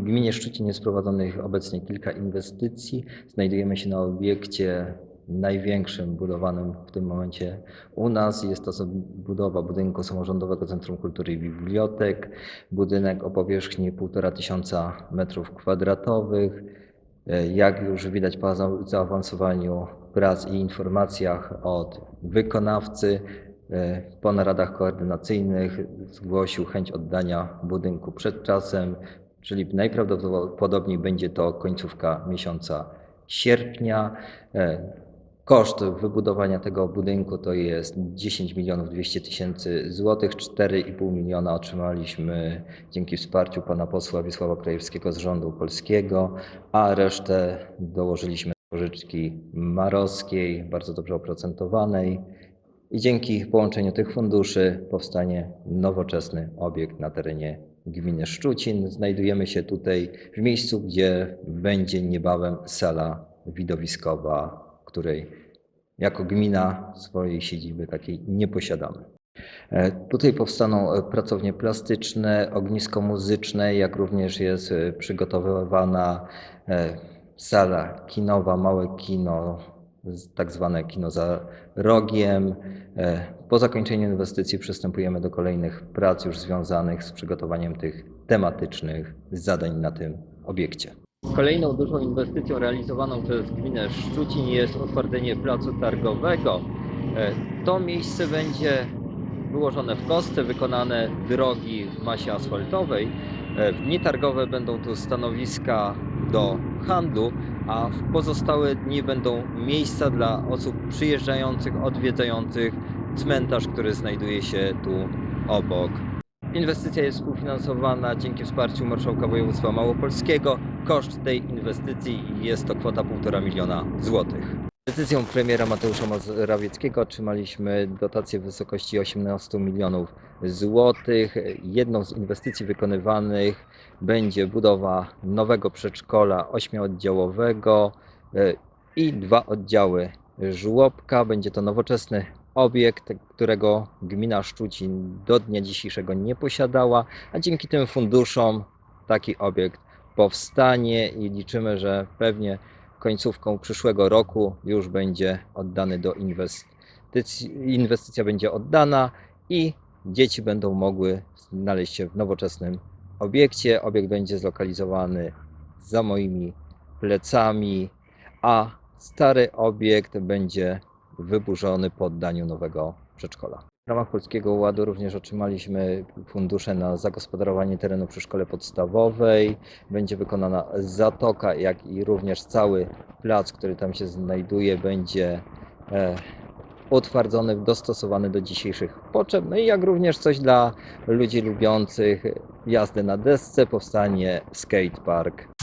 gminie Szczucin jest prowadzonych obecnie kilka inwestycji. Znajdujemy się na obiekcie największym budowanym w tym momencie u nas. Jest to budowa budynku samorządowego Centrum Kultury i Bibliotek. Budynek o powierzchni 1,5 tysiąca metrów kwadratowych. E, Jak już widać po za- zaawansowaniu prac i informacjach od wykonawcy, e, po naradach koordynacyjnych zgłosił chęć oddania budynku przed czasem, czyli najprawdopodobniej będzie to końcówka miesiąca sierpnia. E, Koszt wybudowania tego budynku to jest 10 milionów 200 tysięcy złotych. 4,5 miliona otrzymaliśmy dzięki wsparciu pana posła Wiesława Krajewskiego z rządu polskiego, a resztę dołożyliśmy pożyczki marowskiej, bardzo dobrze oprocentowanej. I dzięki połączeniu tych funduszy powstanie nowoczesny obiekt na terenie gminy Szczucin. Znajdujemy się tutaj w miejscu, gdzie będzie niebawem sala widowiskowa, której jako gmina swojej siedziby takiej nie posiadamy. E, Tutaj powstaną pracownie plastyczne, ognisko muzyczne, jak również jest przygotowywana e, sala kinowa, małe kino, tak zwane kino za rogiem. E, Po zakończeniu inwestycji przystępujemy do kolejnych prac już związanych z przygotowaniem tych tematycznych zadań na tym obiekcie. Kolejną dużą inwestycją realizowaną przez gminę Szczucin jest otwardzenie placu targowego. E, To miejsce będzie wyłożone w kostce, wykonane drogi w masie asfaltowej. E, W dni targowe będą tu stanowiska do handlu, a w pozostałe dni będą miejsca dla osób przyjeżdżających, odwiedzających cmentarz, który znajduje się tu obok. Inwestycja jest współfinansowana dzięki wsparciu Marszałka Województwa Małopolskiego. Koszt tej inwestycji jest to kwota 1,5 miliona złotych. Decyzją premiera Mateusza Morawieckiego otrzymaliśmy dotację w wysokości 18 milionów złotych. Jedną z inwestycji wykonywanych będzie budowa nowego przedszkola ośmioddziałowego e, i dwa oddziały żłobka. Będzie to nowoczesny obiekt, którego gmina Szczucin do dnia dzisiejszego nie posiadała, a dzięki tym funduszom taki obiekt powstanie i liczymy, że pewnie końcówką przyszłego roku już będzie oddany do inwestycji. Inwestycja będzie oddana i dzieci będą mogły znaleźć się w nowoczesnym obiekcie. Obiekt będzie zlokalizowany za moimi plecami, a stary obiekt będzie wyburzony po oddaniu nowego przedszkola. W ramach Polskiego Ładu również otrzymaliśmy fundusze na zagospodarowanie terenu przy szkole podstawowej. Będzie wykonana zatoka, jak i również cały plac, który tam się znajduje, będzie e, utwardzony, dostosowany do dzisiejszych potrzeb. No i jak również coś dla ludzi lubiących jazdę na desce, powstanie skatepark.